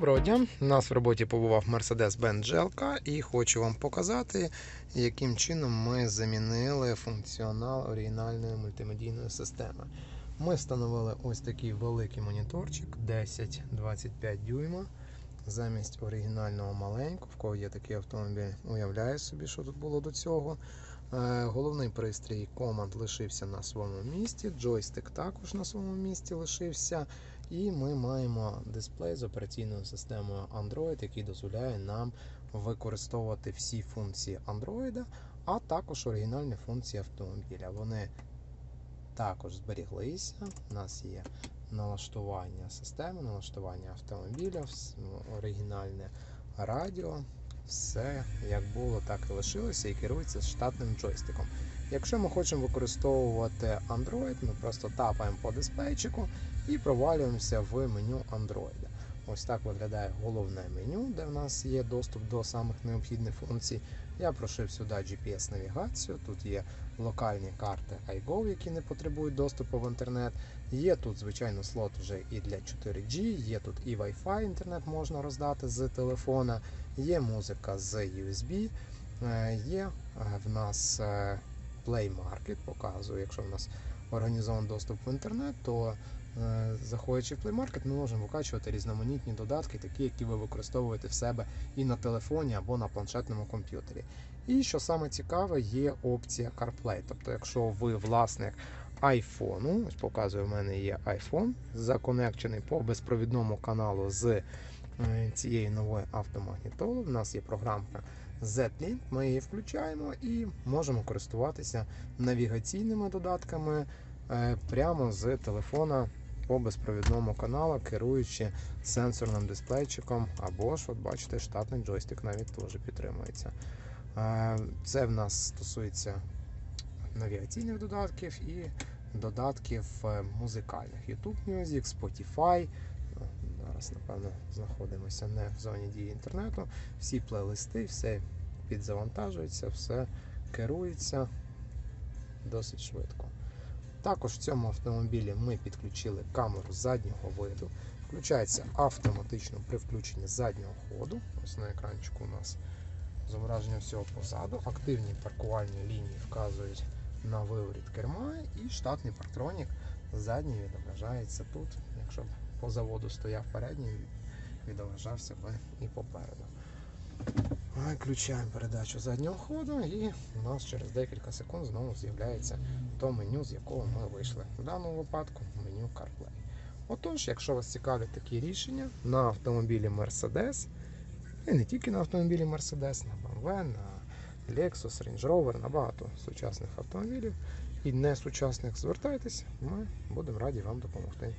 Доброго дня! У нас в роботі побував Mercedes-Benz GLK і хочу вам показати, яким чином ми замінили функціонал оригінальної мультимедійної системи. Ми встановили ось такий великий моніторчик 10-25 дюйма. Замість оригінального маленького, в кого є такий автомобіль, уявляю собі, що тут було до цього. Е, Головний пристрій команд лишився на своєму місці, джойстик також на своєму місці лишився. І ми маємо дисплей з операційною системою Android, який дозволяє нам використовувати всі функції Android, а також оригінальні функції автомобіля. Вони також зберіглися. У нас є налаштування системи, налаштування автомобіля, оригінальне радіо. Все як було, так і лишилося і керується штатним джойстиком. Якщо ми хочемо використовувати Android, ми просто тапаємо по диспетчику і провалюємося в меню Android. Ось так виглядає головне меню, де в нас є доступ до самих необхідних функцій. Я прошив сюди GPS-навігацію. Тут є локальні карти iGo, які не потребують доступу в інтернет. Є тут, звичайно, слот вже і для 4G, є тут і Wi-Fi, інтернет можна роздати з телефона, є музика з USB, е, є е, в нас е, Play Market, показую, якщо в нас організований доступ в інтернет, то заходячи в Play Market, ми можемо викачувати різноманітні додатки, такі, які ви використовуєте в себе і на телефоні або на планшетному комп'ютері. І що саме цікаве, є опція CarPlay. Тобто, якщо ви власник iPhone, ось показую, в мене є iPhone, законекчений по безпровідному каналу з е, цією новою автомагнітолою. У нас є програмка Z-Link, ми її включаємо і можемо користуватися навігаційними додатками е, прямо з телефона по безпровідному каналу, керуючи сенсорним дисплейчиком, або ж, от бачите, штатний джойстик навіть теж підтримується. Е, Це в нас стосується навігаційних додатків і додатків е, музикальних. YouTube Music, Spotify. Ну, Зараз, напевно, знаходимося не в зоні дії інтернету. Всі плейлисти, все підзавантажується, все керується досить швидко. Також в цьому автомобілі ми підключили камеру заднього виду. Включається автоматично при включенні заднього ходу. Ось на екранчику у нас зображення всього позаду. Активні паркувальні лінії вказують на виворіт керма і штатний парктронік задній відображається тут. Якщо б по заводу стояв передній, відображався би і попереду. Виключаємо передачу заднього ходу і у нас через декілька секунд знову з'являється то меню, з якого ми вийшли. В даному випадку меню CarPlay. Отож, якщо вас цікавлять такі рішення на автомобілі Mercedes, і не тільки на автомобілі Mercedes, на BMW, на Lexus, Range Rover, на багато сучасних автомобілів і не сучасних, звертайтеся, ми будемо раді вам допомогти.